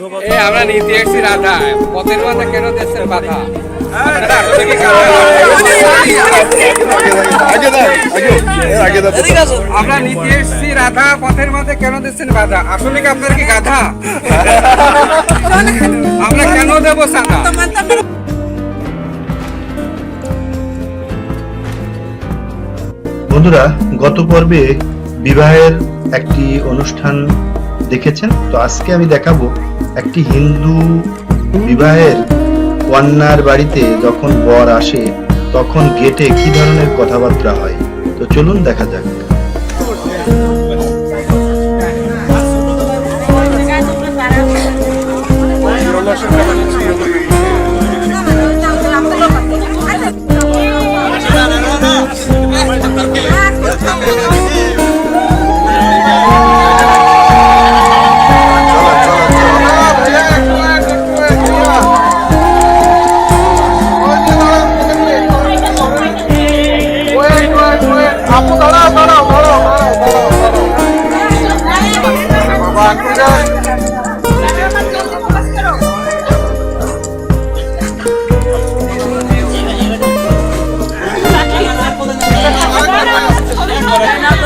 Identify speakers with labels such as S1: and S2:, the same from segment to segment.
S1: আমরা রাধা। পথের মাঝে কেন দিচ্ছেন বাধা? আমরা রাধা, পথের কেন দিচ্ছেন বাধা? আসলে কি আপনার কি গাধা? আমরা কেন দেবো সাদা
S2: বন্ধুরা, গত পর্বে বিবাহের একটি অনুষ্ঠান দেখেছেন? তো আজকে আমি দেখাবো একটি হিন্দু বিবাহের কন্যার বাড়িতে যখন বর আসে, তখন গেটে কি ধরনের কথাবার্তা হয়? তো চলুন দেখা যাক।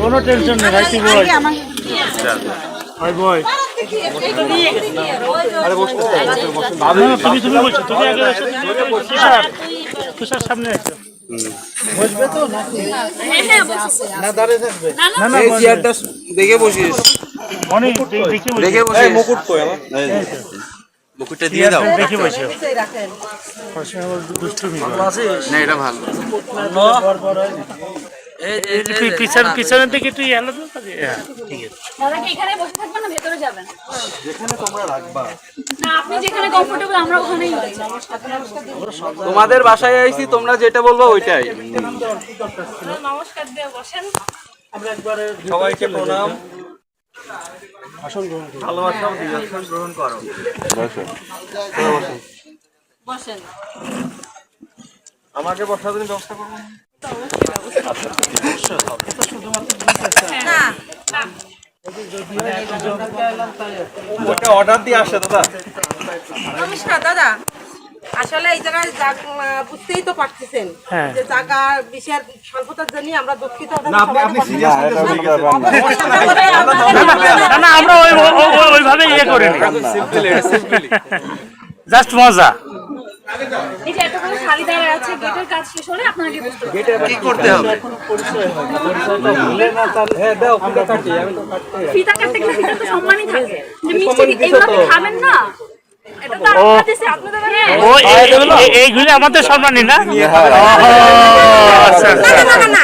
S3: কোনো টেনশন নেই ভাই তুই বল? ভাই না, তুমি তুমি বলছো তুমি আগে এসো, তুমি বলছো। তুষার তুষার সামনে এসো। না না বসবে।
S1: চেয়ারটা দেখে বসিস।
S3: অনেক দেখে বসো
S1: দেখে বসিস। মুকুট
S3: মুকুটটা দিয়ে দাও। দেখে বসো। দুষ্টুমি
S1: না এটা ভালো।
S3: পিছন পিছনের দিকে তুই এলো তো হ্যাঁ ঠিক আছে।
S4: দাদা কি এখানে বসে থাকবেন না ভেতরে যাবেন যেখানে তোমরা রাখবা। না আপনি যেখানে কমফোর্টেবল আমরা ওখানেই
S1: তোমাদের বাসায় আইছি তোমরা যেটা বলব ওইটাই।
S4: নমস্কার দিয়ে বসেন।
S1: সবাইকে প্রণাম।
S4: বসেন।
S1: আমাকে বসার জন্য ব্যবস্থা করব ওটা অর্ডার দিয়ে আসে দাদা।
S5: নমস্কার দাদা। আসলে এই জায়গায় বুঝতেই তো পারতেছেন
S3: হ্যাঁ।
S5: যে জায়গা বিশেষ স্বল্পতার জন্য আমরা দুঃখিত।
S6: না আপনি আপনি সিরিয়াস নিতে শুরু করেন
S3: না না আমরা ওই ও- ও- ও- ওইভাবে ইয়ে করি
S1: সিম্পলি সিম্পলি
S3: জাস্ট মজা।
S4: এই যে এতগুলো শাড়ি দাঁড়ায় আছে গেটের কাজ শেষ হলে আপনাকে বুঝতে হবে।
S1: কি করতে হবে? হ্যাঁ দাও ফিতা কাটি আমি তো কাটতে
S4: ফিতা কাটতে গেলে ফিতা তো সম্মানই থাকে। যে মিষ্টি এগুলো খাবেন না
S3: এই- এইগুলি আমাদের সম্মানী না? আচ্ছা
S5: না
S3: আচ্ছা
S5: না না না।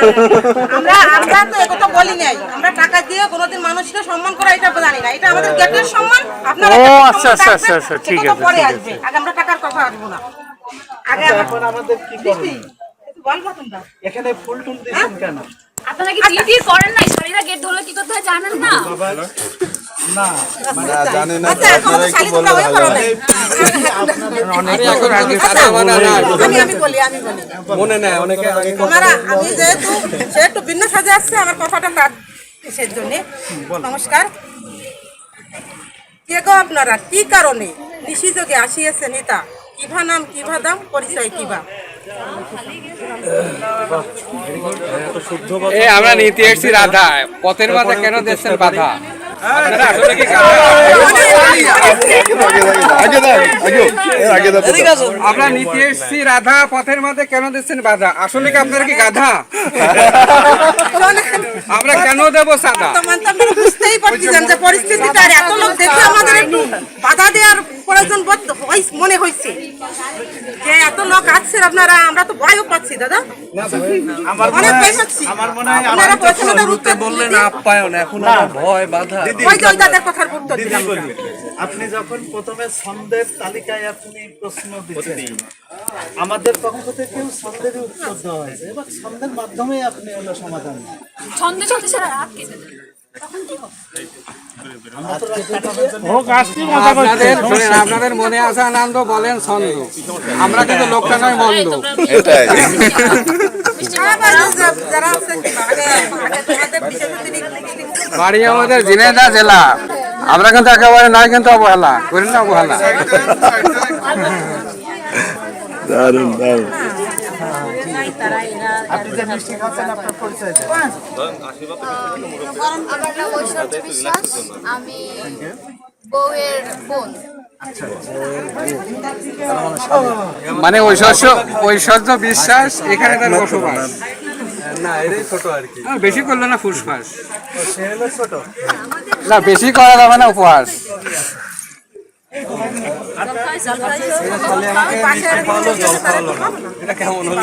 S5: আমরা আমরা তো একথা বলি নাই। আমরা টাকা দিয়ে কোনোদিন মানুষকে সম্মান করা এটা জানি না। এটা আমাদের গেটের সম্মান। আপনারা
S3: ও, আচ্ছা, আচ্ছা, আচ্ছা, ঠিক আছে,
S5: পরে আসবে। আগে আমরা টাকার কথা আসব না। এখন আমাদের কি করবে বলবা তোমরা
S4: আপনারা কি বিয়ে টিয়ে করেন না শাড়িরা গেট ধরলে কি করতে হয় জানেন না?
S6: না। জানি না
S5: আচ্ছা এখন তো শালি তোমরা হয়ে পারো না
S1: আরে এখন আগে সাদা বানা না
S5: আমি আমি বলি আমি বলি।
S1: মনে নেয় অনেকে আগে
S5: তোমারা আমি যেহেতু সে ভিন্ন সাজে আসছে আমার কথাটা তার কিসের জন্য? নমস্কার। কে গো আপনারা? কি কারণে? নিশিযোগে আসিয়েছে নেতা কিভা নাম কিভা দাম পরিচয় কিভা?
S1: আমরা নিতে এসেছি রাধা। পথের মাঝে কেন দিচ্ছেন বাধা? আমরা নিতে এসেছি রাধা পথের মাঝে কেন দিচ্ছেন বাধা? আসলে কি আপনারা কি গাধা? আমরা কেন দেবো সাদা?
S5: বুঝতেই পারছি যে পরিস্থিতিটা এত লোক দেখে আমাদের একটু বাধা দেওয়ার প্রয়োজন বোধ হই- মনে হয়েছে যে এত লোক আসছেন আপনারা আমরা তো ভয়ও পাচ্ছি দাদা। অনেক ভয় পাচ্ছি। আপনারা প্রশ্নটার উত্তর বললেন
S1: আপ্যায়ন এখন ভয় বাধা।
S5: ওই যে ওই দাদার কথার উত্তর দিলাম
S7: আপনি যখন প্রথমে ছন্দের তালিকায় আপনি প্রশ্ন দিচ্ছেন আমাদের পক্ষ থেকেও ছন্দেরই উত্তর দেওয়া হয়েছে এবার ছন্দের মাধ্যমে আপনি হলো সমাধান।
S4: ছন্দে ছন্দে সারা রাত তখন কি হবে?
S1: আপনাদের মনে আছে আনন্দ বলেন ছন্দ। আমরা কিন্তু লোকটা নয় মন্দ। বাড়ি আমাদের ঝিনাইদহ জেলা। আমরা কিন্তু একেবারে নয় কিন্তু অবহেলা। করি না অবহেলা?
S7: আপনি যে মিষ্টি খাচ্ছেন আপনার পরিচয়
S8: আমার নাম ঐশ্বর্য বিশ্বাস আমি বউয়ের বোন।
S1: মানে ঐশ্বর্য ঐশ্বর্য বিশ্বাস এখানে তার বসবাস।
S6: না এটাই ছোট আর কি।
S1: বেশি করল না ফুসফাস।
S7: ছোট।
S1: না বেশি করা যাবে না উপহাস।
S6: এটা কেমন হলো?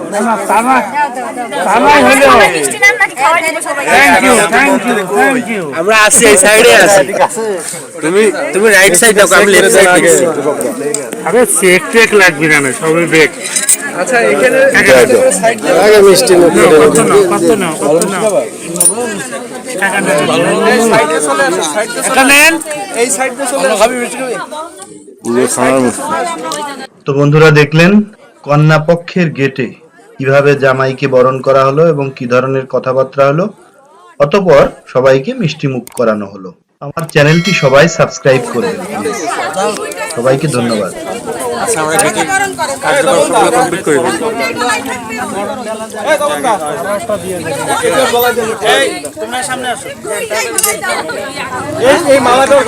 S3: Thank you thank you thank you
S6: আমরা আছি এই সাইডে আছি। তুমি তুমি রাইট সাইড আমি লেফট সাইড দিচ্ছি
S3: আরে চেক টেক লাগবে না সবই বেক
S6: আচ্ছা এখানে
S2: আগে মিষ্টি মুখ
S3: কত না কত না কত না
S2: তো বন্ধুরা দেখলেন কন্যা পক্ষের গেটে কীভাবে জামাইকে বরণ করা হলো এবং কি ধরনের কথাবার্তা হলো অতপর সবাইকে মিষ্টি মুখ করানো হলো আমার চ্যানেলটি সবাই সাবস্ক্রাইব করবেন please। সবাইকে ধন্যবাদ
S5: করে
S6: করে এই মালাটার